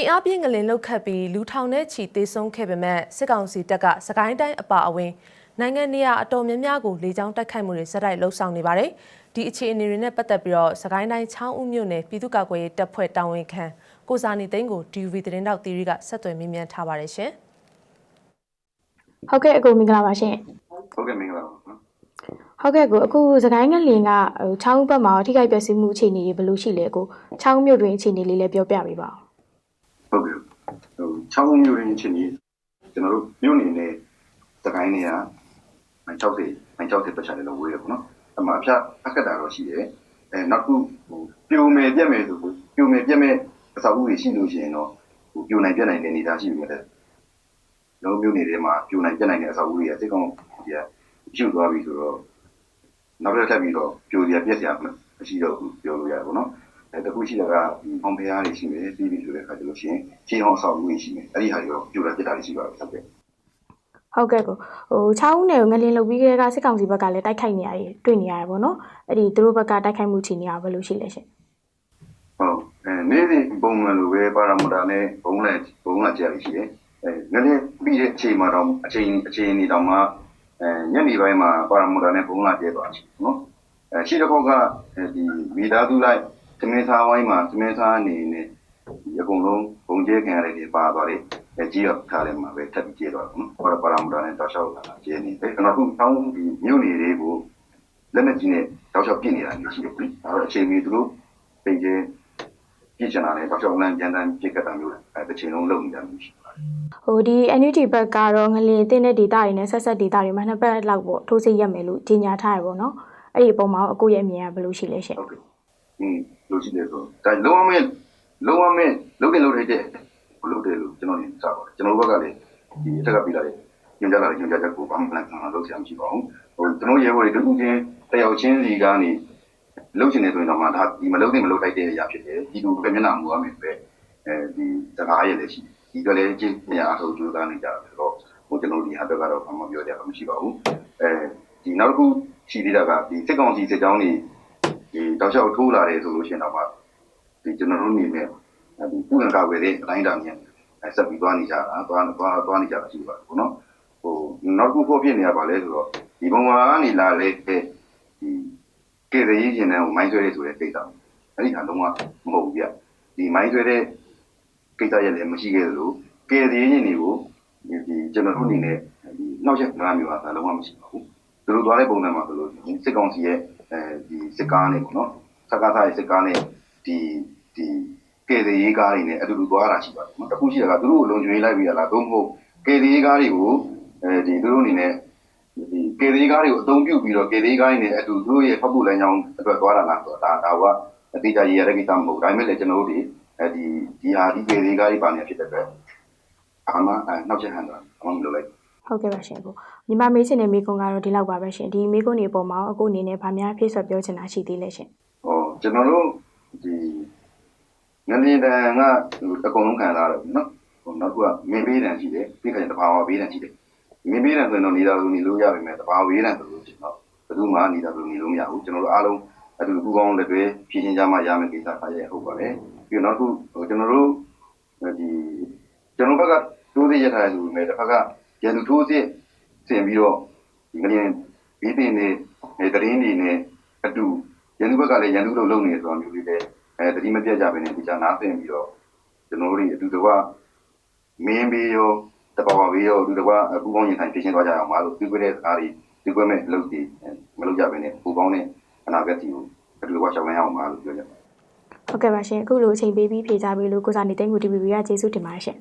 အင်အားပြင်းငလင်လောက်ခတ်ပြီးလူထောင်နဲ့ချီတေဆုံးခဲ့ပေမဲ့စစ်ကောင်စီတပ်ကစကိုင်းတိုင်းအပါအဝင်နိုင်ငံနေရာအတော်များများကိုလေကြောင်းတိုက်ခိုက်မှုတွေဆက်တိုက်လှုပ်ဆောင်နေပါတယ်။ဒီအခြေအနေတွေနဲ့ပတ်သက်ပြီးတော့စကိုင်းတိုင်းချောင်းဦးမြို့နယ်ပြည်သူ့ကာကွယ်ရေးတပ်ဖွဲ့တာဝန်ခံကိုစာနေသိန်းကို DUV သတင်းတောက်တီရီကဆက်သွယ်မြင်းမြန်းထားပါတယ်ရှင်။ဟုတ်ကဲ့အကိုမင်္ဂလာပါရှင်ဟုတ်ကဲ့မင်္ဂလာပါနော်ဟုတ်ကဲ့ကိုအခုစကိုင်းငလင်ကဟိုချောင်းဘက်မှာထိခိုက်ပျက်စီးမှုအခြေအနေတွေဘယ်လိုရှိလဲကိုချောင်းမြို့တွင်အခြေအနေလေးလည်းပြောပြပေးပါဦး ဟုတ်ကဲ့ဟို6မြို့ရင်းချင်းကြီးကျွန်တော်တို့မြို့နေနဲ့စကိုင်းနေရ60 60ပတ်ချာလေးလောက်ဝေးတယ်ပေါ့နော်အမှအဖြတ်အကတာတော့ရှိတယ်အဲနောက်ခုဟိုပြိုမယ်ပြက်မယ်ဆိုပြိုမယ်ပြက်မယ်အစာအုပ်တွေရှိလို့ရှိရင်တော့ဟိုပြိုနိုင်ပြက်နိုင်တဲ့အနေအထားရှိပြီမဲ့လုံးမြို့နေထဲမှာပြိုနိုင်ပြက်နိုင်တဲ့အစာအုပ်တွေကစိတ်ကောင်းကြီးကပြုတ်သွားပြီဆိုတော့နောက်တစ်ထပ်ပြီးတော့ပြိုစရာပြက်စရာမရှိတော့ဘူးပြောလို့ရတယ်ပေါ့နော် အဲတခုရှိတာကဒီဟောင်းဖျားတွေရှိမယ်ပြီးပြီဆိုတဲ့အခါကျလို့ရှိရင်ခြေဟောင်းဆောက်မှုတွေရှိမယ်အဲ့ဒီဟာတွေတော့ပြိုတာပြစ်တာတွေရှိပါဘူးဟုတ်ကဲ့ဟုတ်ကဲ့ကိုဟိုချောင်းနယ်ကိုငလင်လုတ်ပြီးကြတဲ့ကစစ်ကောင်စီဘက်ကလည်းတိုက်ခိုက်နေရတယ်တွေ့နေရတယ်ပေါ့နော်အဲ့ဒီသူတို့ဘက်ကတိုက်ခိုက်မှုအခြေအနေကဘယ်လိုရှိလဲရှင်ဟုတ်အဲနေ့စဉ်ပုံမှန်လိုပဲပါရာမီတာနဲ့ဘုံလိုက်ဘုံလာကြရရှိတယ်အဲငလင်းပြီးတဲ့အချိန်မှာတော့အချိန်အချိန်နေတော့မှအဲညနေပိုင်းမှာပါရာမီတာနဲ့ဘုံလာကျဲသွားရှိနော်အဲရှိတဲ့ခေါက်ကဒီမိသားစုလိုက် သမင်းသားဝိုင်းမှာသမင်းသားအနေနဲ့ဒီအကုန်လုံးဘုံကျဲခံရတဲ့တွေပါသွားတယ်အဲကြီးတော့ခါတယ်မှာပဲထပ်ပြီးကျဲသွားတယ်နော်ပါရာပါရာမီတာနဲ့တောက်လျှောက်လာကျဲနေတယ်ကျွန်တော်တို့တောင်းဒီမြို့နေတွေကိုလက်နက်ကြီးနဲ့တောက်လျှောက်ပြစ်နေတာမျိုးရှိတယ်ပြီ။အဲတော့အချိန်မီသူတို့ပြင်ကျင်းပြစ်ချင်တာနဲ့တောက်လျှောက်လမ်းပြန်တန်းပြစ်ကတ်တာမျိုးအဲတစ်ချိန်လုံးလုပ်နေတာမျိုးရှိပါတယ်ဟိုဒီ NUG ဘက်ကတော့ငလင်တင်းတဲ့ဒေတာတွေနဲ့ဆက်ဆက်ဒေတာတွေမှာနှစ်ပတ်လောက်ပေါ့ထိုးစစ်ရက်မယ်လို့ကြေညာထားရပေါ့နော်အဲ့ဒီအပေါ်မှာအကိုရဲ့အမြင်ကဘယ်လိုရှိလဲရှင်။ဟုတ်ကဲ့။ အင်းလို့ရှိတယ်ဆိုဒါလုံးဝမဲ့လုံးဝမဲ့လုံးတင်လုံးထိုက်တဲ့ဘလို့တယ်လို့ကျွန်တော်နေစပါတယ်။ကျွန်တော်တို့ဘက်ကလည်းဒီအထက်ကပြလာတယ်ညွှန်ကြားလာတယ်ညွှန်ကြားချက်ကိုဘာမှမလန့်ခံလုပ်ဆရာမရှိပါဘူး။ဟိုကျွန်တော်ရဲဘော်တွေတူတူချင်းတယောက်ချင်းစီကနေလုပ်ချင်တယ်ဆိုရင်တော့မှဒါဒီမလုပ်တင်မလုပ်ထိုက်တဲ့အရာဖြစ်တယ်။ဒီလိုပဲမျက်နှာမူရမယ်ပဲ။အဲဒီစကားရည်လည်းရှိတယ်ဒီတော့လည်းကျင်းနေအားထုတ်ကြိုးစားနေကြတာဆိုတော့ဟိုကျွန်တော်ဒီဟာတော့ကတော့ဘာမှပြောကြတာမရှိပါဘူးအဲဒီနောက်တစ်ခုရှိသေးတာကဒီစစ်ကောင်စီစစ်ကြောင်းတွေ ဒီတောက်လျှောက်ထိုးလာတယ်ဆိုလို့ရှိရင်တော့မှဒီကျွန်တော်တို့အနေနဲ့ဒီကုလကာကွယ်တဲ့အတိုင်းအတာမြန်အဲဆက်ပြီးသွားနေကြတာသွားသွားသွားနေကြတာရှိပါတယ်ပေါ့နော်ဟိုနောက်တစ်ခုဖြစ်နေတာပါလဲဆိုတော့ဒီဘုံမှာကနေလာလေဒီကေရည်ရှင်နဲ့မိုင်းဆွဲရဲဆိုတဲ့ကိစ္စအဲ့ဒီဟာလုံးဝမဟုတ်ဘူးဗျဒီမိုင်းဆွဲတဲ့ကိစ္စရဲ့လည်းမရှိခဲ့သလိုကေရည်ရှင်တွေကိုဒီကျွန်တော်တို့အနေနဲ့ဒီနောက်ရက်ကမ်းမျိုးကလည်းလုံးဝမရှိပါဘူးသူတို့သွားတဲ့ပုံစံမှာဆိုလို့စစ်ကောင်စီရဲ့ စစ်ကားနဲ့ပေါ့နော်စကားသားရဲ့စစ်ကားနဲ့ဒီဒီကယ်သေးရေးကားတွေနဲ့အတူတူသွားတာရှိပါတယ်နော်တခုရှိတာကသူတို့ကိုလုံခြုံရေးလိုက်ပြီးရလားသို့မဟုတ်ကယ်သေးရေးကားတွေကိုအဲဒီသူတို့အနေနဲ့ဒီကယ်သေးကားတွေကိုအသုံးပြုပြီးတော့ကယ်သေးကားတွေနဲ့အတူသူတို့ရဲ့ဖတ်ဖို့လမ်းကြောင်းအတွက်သွားတာလားဆိုတော့ဒါဒါကအတိအကျရေးရတဲ့ကိစ္စမဟုတ်ဘူးဒါပေမဲ့လည်းကျွန်တော်တို့ဒီအဲဒီဒီဟာဒီကယ်သေးကားတွေပါနေဖြစ်တဲ့အတွက်အာမနောက်ချက်ဟန်တာအမှမလုပ်လိုက် ဟုတ်ကဲ့ပါရှင်ကိုညီမမေးချင်တဲ့မိကွန်းကတော့ဒီလောက်ပါပဲရှင်ဒီမိကွန်းတွေအပေါ်မှာအကိုအနေနဲ့ဗာများဖြည့်ဆွတ်ပြောချင်တာရှိသေးလဲရှင်ဟောကျွန်တော်တို့ဒီငလင်တန်ကအကုန်လုံးခံစားရတယ်နော်ဟိုနောက်တစ်ခုကမင်းပေးတန်ရှိတယ်ပြီးခိုင်တဘာဝပေးတန်ရှိတယ်မင်းပေးတန်ဆိုရင်တော့နေတာလူနေလို့ရပါမယ်တဘာဝပေးတန်ဆိုလို့ရှိရင်တော့ဘယ်သူမှနေတာလူနေလို့မရဘူးကျွန်တော်တို့အားလုံးအတူတူကောင်းလက်တွေဖြည့်ချင်းကြမှာရမယ်ကိစ္စပါရဲ့ဟုတ်ပါပဲပြီးတော့နောက်တစ်ခုဟိုကျွန်တော်တို့ဒီကျွန်တော်ဘက်ကတိုးသေးရထားတယ်ဆိုပေမဲ့တစ်ဖက်က ရန်သူထိုးစစ်ဆင်ပြီးတော့ဒီငလင်ပြီးတင်နေတရင်နေနဲ့အတူရန်သူဘက်ကလည်းရန်သူတို့လုံနေဆိုတာမျိုးလေးတွေအဲတတိမပြတ်ကြပဲနဲ့ဒီချာနားသိမ့်ပြီးတော့ကျွန်တော်တို့အတူတကွမင်းဘေးရောတဘာဝဘေးရောအတူတကွပူပေါင်းရင်ထိုင်ပြင်ရှင်းသွားကြအောင်ပါလို့ပြောတဲ့စကားတွေပြောမဲ့အလုပ်တွေမလုပ်ကြပဲနဲ့ပူပေါင်းတဲ့အနာဂတ်ကြီးကိုအတူတကွရှောင်လန်းအောင်ပါလို့ပြောကြပါတယ်ဟုတ်ကဲ့ပါရှင်အခုလိုအချိန်ပေးပြီးဖြေကြပြီလို့ကိုစာနေသိန်းကို TVB ကကျေးဇူးတင်ပါတယ်ရှင်